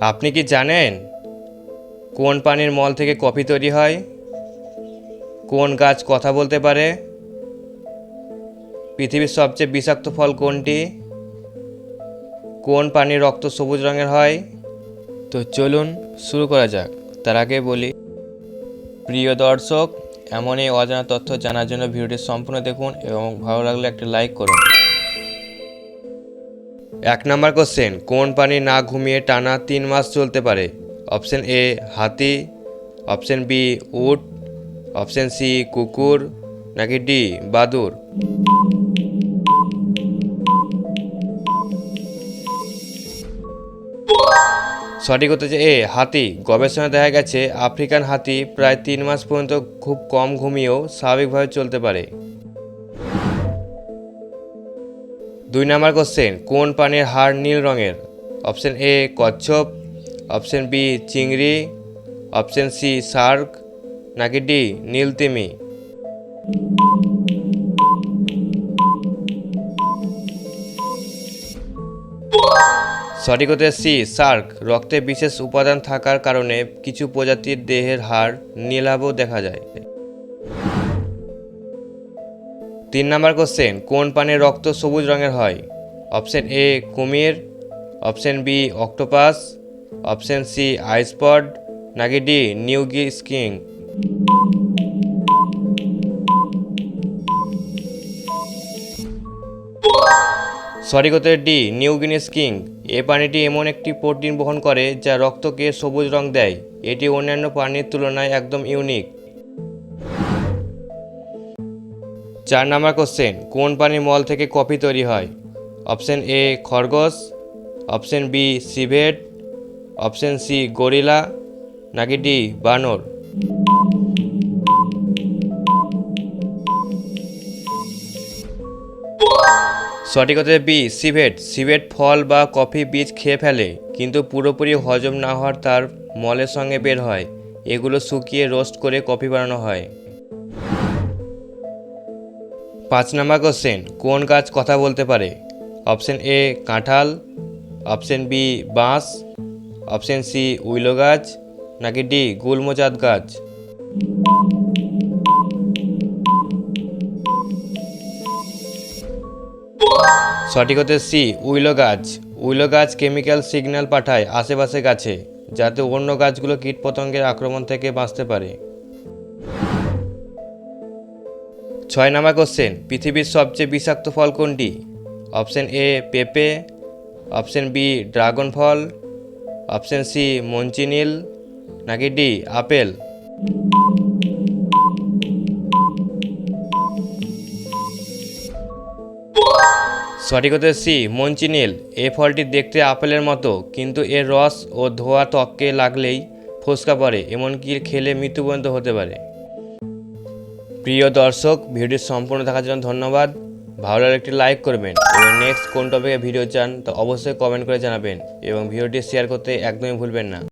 আপনি কি জানেন কোন পানির মল থেকে কফি তৈরি হয়? কোন গাছ কথা বলতে পারে? পৃথিবীর সবচেয়ে বিষাক্ত ফল কোনটি? কোন পানির রক্ত সবুজ রঙের হয়? তো চলুন শুরু করা যাক। তার আগে বলি, প্রিয় দর্শক, এমনই অজানা তথ্য জানার জন্য ভিডিওটি সম্পূর্ণ দেখুন এবং ভালো লাগলে একটা লাইক করুন। এক নম্বর কোশ্চেন কোন পানি না ঘুমিয়ে টানা তিন মাস চলতে পারে? অপশন এ হাতি। অপশন বি উট। অপশন সি কুকুর। নাকি ডি বাদুর? সঠিক হচ্ছে এ হাতি। গবেষণায় দেখা গেছে, আফ্রিকান হাতি প্রায় তিন মাস পর্যন্ত খুব কম ঘুমিয়েও স্বাভাবিকভাবে চলতে পারে। দুই নম্বর কোশ্চেন কোন পানির হাড় নীল রঙের? অপশন এ কচ্ছপ। অপশন বি চিংড়ি। Option C shark. নাকি ডি নীল তিমি? সঠিক হতে সি শার্ক। রক্তে বিশেষ উপাদান থাকার কারণে কিছু প্রজাতির দেহের হাড় নীলাভ দেখা যায়। তিন নম্বর কোশ্চেন কোন পানির রক্ত সবুজ রঙের হয়? অপশন এ কুমির। Option B octopus option C আইসপড নাকি ডি নিউগি স্কিং সঠিক উত্তর ডি নিউগিনি স্কিং এ পানিটি এমন একটি প্রোটিন বহন করে যা রক্তকে সবুজ রং দেয়। এটি অন্যান্য পানির তুলনায় একদম ইউনিক চার নম্বর কোশ্চেন কোন পানির মল থেকে কফি তৈরি হয়? অপশন এ খরগোশ। Option B civet. Option C gorilla. নাকি ডি বানর? সঠিক হতে বি সিভেট। সিভেট ফল বা কফি বীজ খেয়ে ফেলে, কিন্তু পুরোপুরি হজম না হওয়ার তার মলের সঙ্গে বের হয়। এগুলো শুকিয়ে রোস্ট করে কফি বানানো হয়। পাঁচ নম্বর কোশ্চেন কোন গাছ কথা বলতে পারে? অপশন এ কাঁঠাল। অপশন বি বাঁশ। অপশন সি উইলো গাছ। নাকি ডি গুলমোজাত গাছ? সঠিক হতে সি উইলো গাছ। উইলো গাছ কেমিক্যাল সিগন্যাল পাঠায় আশেপাশে গাছে, যাতে অন্য গাছগুলো কীটপতঙ্গের আক্রমণ থেকে বাঁচতে পারে। ছয় নম্বর কোশ্চেন পৃথিবীর সবচেয়ে বিষাক্ত ফল কোনটি? অপশন এ পেঁপে। অপশন বি ড্রাগন ফল। অপশন সি মঞ্চিনিল নাকি ডি আপেল। সঠিক হতে সি মঞ্চিনিল এ ফলটি দেখতে আপেলের মতো, কিন্তু এর রস ও ধোয়া ত্বককে লাগলেই ফোসকা পড়ে, এমনকি খেলে মৃত্যু পর্যন্ত হতে পারে। প্রিয় দর্শক ভিডিও সম্পূর্ণ দেখার জন্য ধন্যবাদ। ভালো লাগলে একটি লাইক করবেন এবং নেক্সট কোন টপিকে ভিডিও চান, তা অবশ্যই কমেন্ট করে জানাবেন এবং ভিডিওটি শেয়ার করতে একদমই ভুলবেন না।